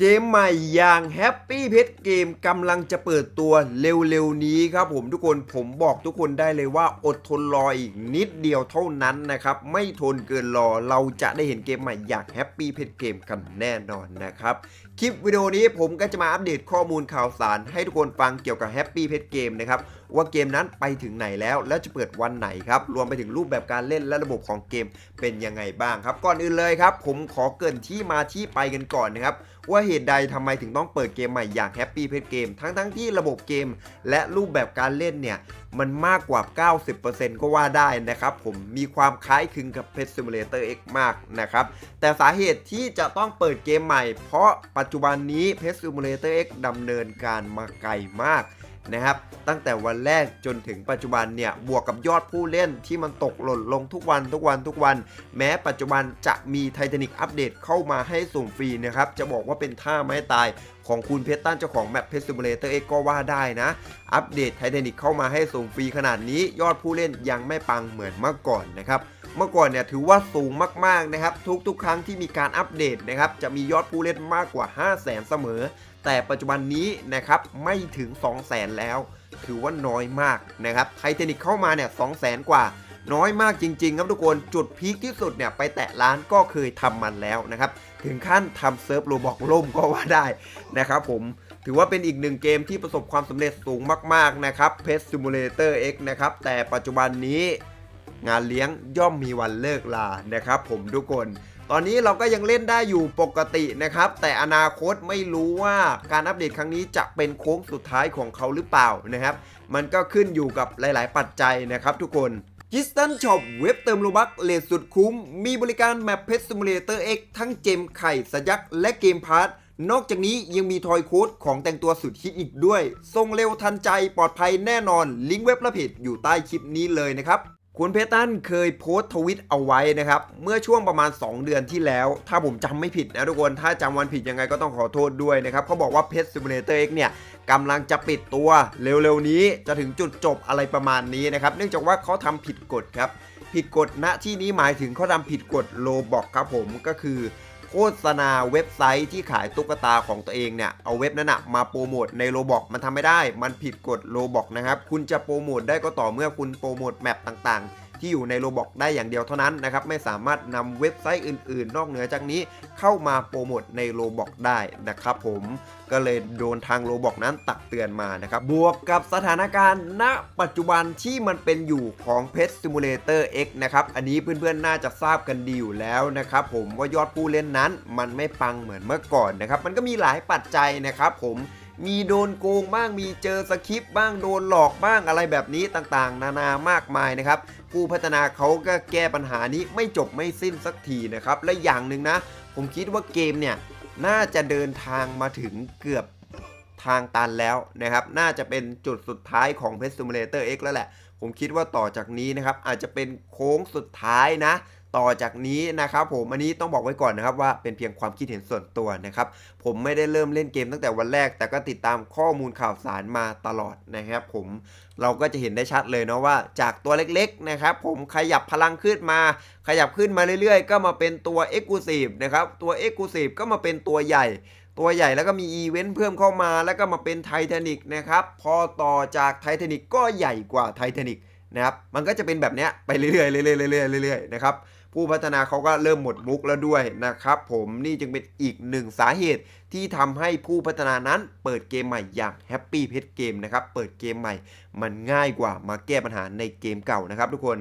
เกมใหม่อย่างแฮปปี้เพจเกมกำลังจะเปิดตัวเร็วๆนี้ครับผมทุกคนผมบอกทุกคนได้เลยว่าอดทนรออีกนิดเดียวเท่านั้นนะครับ ไม่ทนเกินรอเราจะได้เห็นเกมใหม่อย่างแฮปปี้เพจเกมกันแน่นอนนะครับ คลิปวิดีโอนี้ผมก็จะมาอัปเดตข้อมูลข่าวสาร ให้ทุกคนฟังเกี่ยวกับ Happy Pet Game นะครับว่าเกมนั้นไปถึงไหนแล้ว และจะเปิดวันไหนครับ รวมไปถึงรูปแบบการเล่นและระบบของเกมเป็นยังไงบ้างครับ ก่อนอื่นเลยครับ ผมขอเกินที่มาที่ไปกันก่อนนะครับ ว่าเหตุใดทำไมถึงต้องเปิดเกมใหม่อย่าง Happy Pet Game ทั้งทั้งๆที่ระบบเกม และรูปแบบการเล่นเนี่ยมันมากกว่า 90%ก็ว่าได้นะครับ ผมมีความคล้ายคลึงกับ Pet Simulator X มากนะครับแต่สาเหตุที่จะต้องเปิดเกมใหม่ เพราะปัจจจุบันนี้ Pet Simulator X ดำเนินการมาไกลมาก นะครับ ตั้งแต่วันแรกจนถึงปัจจุบันเนี่ย บวกกับยอดผู้เล่นที่มันตกหล่นลงทุกวันทุกวันทุกวัน แม้ปัจจุบันจะมีไททานิกอัปเดตเข้ามาให้สุ่มฟรีนะครับ จะบอกว่าเป็นท่าไม้ตายของคุณเพชรตันเจ้าของแมปเพชรซิมูเลเตอร์เอ็กก็ว่าได้นะ อัปเดตไททานิกเข้ามาให้สุ่มฟรีขนาดนี้ ยอดผู้เล่นยังไม่ปังเหมือนเมื่อก่อนนะครับ เมื่อก่อนเนี่ยถือว่าสูงมากๆนะครับ ทุกๆ ครั้งที่มีการอัปเดตนะครับ จะมียอดผู้เล่นมากกว่า 5 0 0 0 0 0เสมอ แต่ปัจจุบันนี้นะครับไม่ถึง 2 0 0 0 0 0แล้ว ถือว่าน้อยมากนะครับไทเทนิกเข้ามาเนี่ย2 0 0 0 0 0กว่าน้อยมากจริง ๆ ครับทุกคนจุดพีคที่สุดเนี่ยไปแตะล้านก็เคยทำมันแล้วนะครับ ถึงขั้นทำเซิร์ฟโรบอกล่มก็ว่าได้นะครับผมถือว่าเป็นอีกหนึ่งเกมที่ประสบความสำเร็จสูงมาก ๆ นะครับ Pet Simulator X นะครับ แต่ปัจจุบันนี้งานเลี้ยงย่อมมีวันเลิกลานะครับผมทุกคน ตอนนี้เราก็ยังเล่นได้อยู่ปกตินะครับ แต่อนาคตไม่รู้ว่าการอัปเดตครั้งนี้จะเป็นโค้งสุดท้ายของเขาหรือเปล่านะครับ มันก็ขึ้นอยู่กับหลาย ๆ ปัจจัยนะครับทุกคนกิสตันช็อปเว็บเติมโลบักเลทสุดคุ้ม มีบริการแมปเพชรซิมูเลเตอร์ X ทั้งเจมไข่สยักและเกมพาร์ทนอกจากนี้ยังมีทอยโค้ดของแต่งตัวสุดฮิตอีกด้วยส่งเร็วทันใจปลอดภัยแน่นอน ลิงก์เว็บและเพจอยู่ใต้คลิปนี้เลยนะครับ คุณเพตันเคยโพสต์ทวิตเอาไว้นะครับ เมื่อช่วงประมาณ 2 เดือนที่แล้ว ถ้าผมจำไม่ผิดนะทุกคน ถ้าจำวันผิดยังไงก็ต้องขอโทษด้วยนะครับเขาบอกว่าเพจซิมูเลเตอร์ X เนี่ยกำลังจะปิดตัวเร็วๆนี้จะถึงจุดจบอะไรประมาณนี้นะครับ เนื่องจากว่าเขาทำผิดกฎครับ ผิดกฎณที่นี้หมายถึงเขาทำผิดกฎโลบอกครับผมก็คือ โฆษณาเว็บไซต์ที่ขายตุ๊กตาของตัวเองเนี่ย เอาเว็บนั้นนะมาโปรโมทในโลบอกมันทำไม่ได้ มันผิดกฎโลบอกนะครับ คุณจะโปรโมทได้ก็ต่อเมื่อคุณโปรโมทแมปต่างๆ ที่อยู่ในโลบอกได้อย่างเดียวเท่านั้นนะครับไม่สามารถนำเว็บไซต์อื่น ๆ นอกเหนือจากนี้เข้ามาโปรโมทในโลบอกได้นะครับผมก็เลยโดนทางโลบอกนั้นตักเตือนมานะครับบวกกับสถานการณ์ณ ปัจจุบันที่มันเป็นอยู่ของ Pet Simulator X นะครับอันนี้เพื่อนๆน่าจะทราบกันดีอยู่แล้วนะครับผมว่ายอดผู้เล่นนั้นมันไม่ปังเหมือนเมื่อก่อนนะครับมันก็มีหลายปัจจัยนะครับผม มีโดนโกงบ้างมีเจอสคริปต์บ้างโดนหลอกบ้างอะไรแบบนี้ต่างๆ นานามากมายนะครับผู้พัฒนาเขาก็แก้ปัญหานี้ไม่จบไม่สิ้นสักทีนะครับและอย่างหนึ่งนะ ผมคิดว่าเกมเนี่ยน่าจะเดินทางมาถึงเกือบทางตันแล้วนะครับ น่าจะเป็นจุดสุดท้ายของ Pet Simulator X แล้วแหละ ผมคิดว่าต่อจากนี้นะครับอาจจะเป็นโค้งสุดท้ายนะ ต่อจากนี้นะครับผมอันนี้ต้องบอกไว้ก่อนนะครับว่าเป็นเพียงความคิดเห็นส่วนตัวนะครับผมไม่ได้เริ่มเล่นเกมตั้งแต่วันแรก แต่ก็ติดตามข้อมูลข่าวสารมาตลอดนะครับผมเราก็จะเห็นได้ชัดเลยเนาะว่าจากตัวเล็กๆนะครับผมขยับพลังขึ้นมา ขยับขึ้นมาเรื่อยๆ ก็มาเป็นตัว e x c l u s i v e นะครับตัว e x c l u s i v e ก็มาเป็นตัวใหญ่ ตัวใหญ่แล้วก็มีอีเวนต์เพิ่มเข้ามาแล้วก็มาเป็นไททานิกนะครับ พอต่อจากไททานิกก็ใหญ่กว่าไททานิกนะครับ มันก็จะเป็นแบบเนี้ยไปเรื่อยๆเรื่อยๆเรื่อยๆเรื่อยๆนะครับ ผู้พัฒนาเขาก็เริ่มหมดมุกแล้วด้วยนะครับ ผมนี่จึงเป็นอีกหนึ่งสาเหตุที่ทำให้ผู้พัฒนานั้นเปิดเกมใหม่อย่าง Happy Pet Game นะครับ เปิดเกมใหม่ มันง่ายกว่ามาแก้ปัญหาในเกมเก่านะครับทุกคน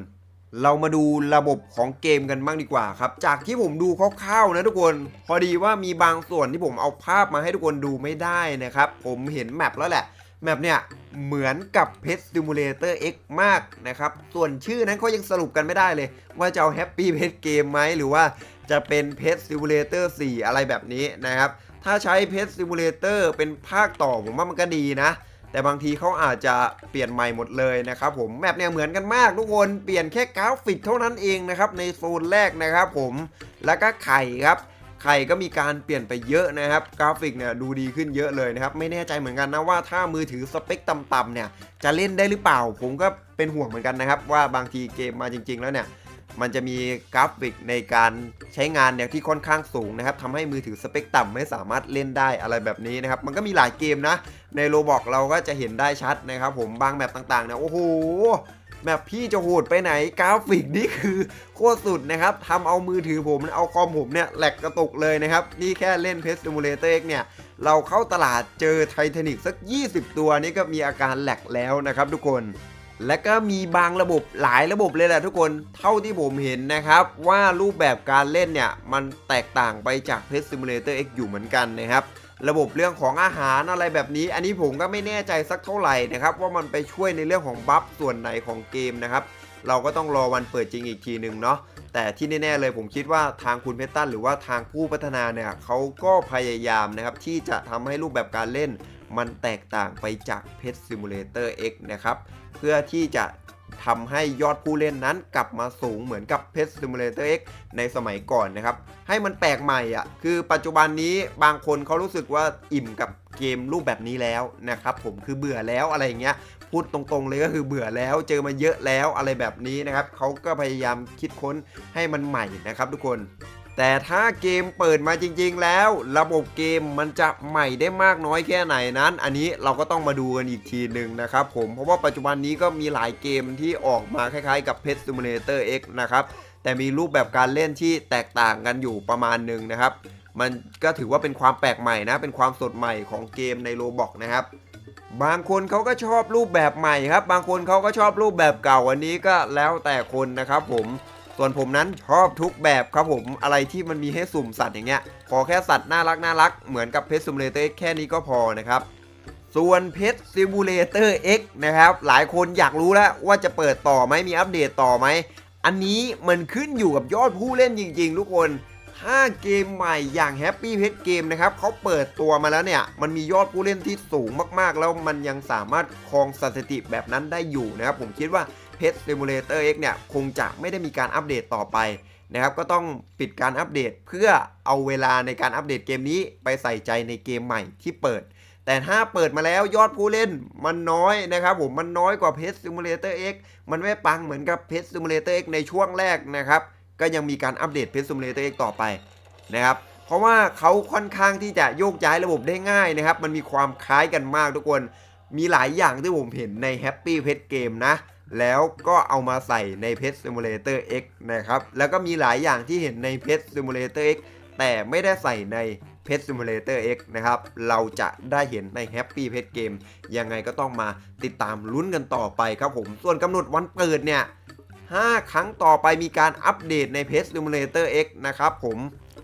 เรามาดูระบบของเกมกันบ้างดีกว่าครับ จากที่ผมดูคร่าวๆนะทุกคน พอดีว่ามีบางส่วนที่ผมเอาภาพมาให้ทุกคนดูไม่ได้นะครับ ผมเห็นแมปแล้วแหละ แมปเนี่ยเหมือนกับ Pet Simulator X มากนะครับ ส่วนชื่อนั้นเขายังสรุปกันไม่ได้เลย ว่าจะเอา Happy Pet Game ไหมหรือว่าจะเป็น Pet Simulator 4อะไรแบบนี้นะครับ ถ้าใช้ Pet Simulator เป็นภาคต่อผมว่ามันก็ดีนะ แต่บางทีเขาอาจจะเปลี่ยนใหม่หมดเลยนะครับผมแมปเนี่ยเหมือนกันมากทุกคนเปลี่ยนแค่กราฟิกเท่านั้นเองนะครับในโซนแรกนะครับผมแล้วก็ไข่ครับไข่ก็มีการเปลี่ยนไปเยอะนะครับ กราฟิกเนี่ยดูดีขึ้นเยอะเลยนะครับ ไม่แน่ใจเหมือนกันนะว่าถ้ามือถือสเปคต่ำๆเนี่ยจะเล่นได้หรือเปล่า ผมก็เป็นห่วงเหมือนกันนะครับ ว่าบางทีเกมมาจริง ๆ แล้วเนี่ย มันจะมีกราฟิกในการใช้งานเนี่ยที่ค่อนข้างสูงนะครับทำให้มือถือสเปคต่ำไม่สามารถเล่นได้อะไรแบบนี้นะครับ มันก็มีหลายเกมนะ ในโรบอกเราก็จะเห็นได้ชัดนะครับ ผมบางแบบต่างๆเนี่ยโอ้โหแบบพี่จะโหดไปไหนกราฟิกนี่คือโคตรสุดนะครับทำเอามือถือผมเอาคอมผมเนี่ยแหลกกระตุกเลยนะครับ นี่แค่เล่นเพ s ซิมูเลเตอร์เนี่ย เราเข้าตลาดเจอไททานิกสัก 20 ตัวนี่ก็มีอาการแหลกแล้วนะครับทุกคน และก็มีบางระบบหลายระบบเลยแหละทุกคนเท่าที่ผมเห็นนะครับ ว่ารูปแบบการเล่นเนี่ยมันแตกต่างไปจาก Pet Simulator X อยู่เหมือนกันนะครับ ระบบเรื่องของอาหารอะไรแบบนี้ อันนี้ผมก็ไม่แน่ใจสักเท่าไหร่นะครับ ว่ามันไปช่วยในเรื่องของบัฟส่วนไหนของเกมนะครับ เราก็ต้องรอวันเปิดจริงอีกทีหนึ่งเนาะ แต่ที่แน่ๆเลยผมคิดว่าทางคุณเพชรตันหรือว่าทางผู้พัฒนาเนี่ยเขาก็พยายามนะครับที่จะทำให้รูปแบบการเล่น มันแตกต่างไปจาก Pet Simulator X นะครับเพื่อที่จะทำให้ยอดผู้เล่นนั้นกลับมาสูงเหมือนกับ Pet Simulator X ในสมัยก่อนนะครับ ให้มันแปลกใหม่อะ คือปัจจุบันนี้บางคนเขารู้สึกว่าอิ่มกับเกมรูปแบบนี้แล้วนะครับผมคือเบื่อแล้วอะไรอย่างเงี้ย พูดตรงๆเลยก็คือเบื่อแล้วเจอมาเยอะแล้วอะไรแบบนี้นะครับเขาก็พยายามคิดค้นให้มันใหม่นะครับทุกคน แต่ถ้าเกมเปิดมาจริง ๆ แล้ว ระบบเกมมันจะใหม่ได้มากน้อยแค่ไหนนั้น อันนี้เราก็ต้องมาดูกันอีกทีหนึ่งนะครับผมเพราะว่าปัจจุบันนี้ก็มีหลายเกมที่ออกมาคล้ายๆ กับ Pet Simulator X นะครับแต่มีรูปแบบการเล่นที่แตกต่างกันอยู่ประมาณหนึ่งนะครับ มันก็ถือว่าเป็นความแปลกใหม่นะ เป็นความสดใหม่ของเกมในโ o บอกนะครับ บางคนเขาก็ชอบรูปแบบใหม่ครับ บางคนเขาก็ชอบรูปแบบเก่าอันนี้ก็แล้วแต่คนนะครับผมส่วนผมนั้นชอบทุกแบบครับผมอะไรที่มันมีให้สุ่มสัตว์อย่างเงี้ยขอแค่สัตว์น่ารักน่ารักเหมือนกับเพ t ซิมูเลเตอร์แค่นี้ก็พอนะครับ ส่วนเพ t ซิมูเลเตอร์ X นะครับ หลายคนอยากรู้แล้วว่าจะเปิดต่อไหมมีอัปเดตต่อไหม อันนี้มันขึ้นอยู่กับยอดผู้เล่นจริง ๆ ทุกคน ถ้าเกมใหม่อย่าง Happy Pet Game นะครับเขาเปิดตัวมาแล้วเนี่ย มันมียอดผู้เล่นที่สูงมากๆ แล้วมันยังสามารถครองสถิติแบบนั้นได้อยู่นะครับ ผมคิดว่า Pet Simulator X เนี่ย คงจะไม่ได้มีการอัปเดตต่อไปนะครับ ก็ต้องปิดการอัปเดตเพื่อเอาเวลาในการอัปเดตเกมนี้ไปใส่ใจในเกมใหม่ที่เปิด แต่ถ้าเปิดมาแล้วยอดผู้เล่นมันน้อยนะครับผมมันน้อยกว่า Pet Simulator X มันไม่ปังเหมือนกับ Pet Simulator X ในช่วงแรกนะครับ ก็ยังมีการอัปเดต Pet Simulator X ต่อไปนะครับเพราะว่าเขาค่อนข้างที่จะโยกย้ายระบบได้ง่ายนะครับ มันมีความคล้ายกันมากทุกคนมีหลายอย่างที่ผมเห็นใน Happy Pet Game นะ แล้วก็เอามาใส่ใน Pet Simulator X นะครับ แล้วก็มีหลายอย่างที่เห็นใน Pet Simulator X แต่ไม่ได้ใส่ใน Pet Simulator X นะครับ เราจะได้เห็นใน Happy Pet Game ยังไงก็ต้องมาติดตามลุ้นกันต่อไปครับผม ส่วนกำหนดวันเปิดเนี่ย 5 ครั้งต่อไปมีการอัปเดตใน Pet Simulator X นะครับผม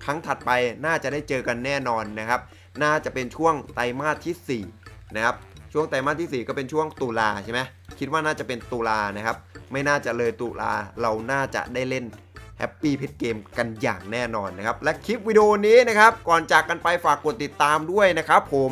ครั้งถัดไปน่าจะได้เจอกันแน่นอนนะครับ น่าจะเป็นช่วงไตรมาสที่ 4 นะครับ ช่วงไตรมาสที่ 4 ก็เป็นช่วงตุลาใช่ไหมคิดว่าน่าจะเป็นตุลานะครับ ไม่น่าจะเลยตุลาเราน่าจะได้เล่น Happy Pet Game กันอย่างแน่นอนนะครับ และคลิปวิดีโอนี้นะครับ ก่อนจากกันไปฝากกดติดตามด้วยนะครับผม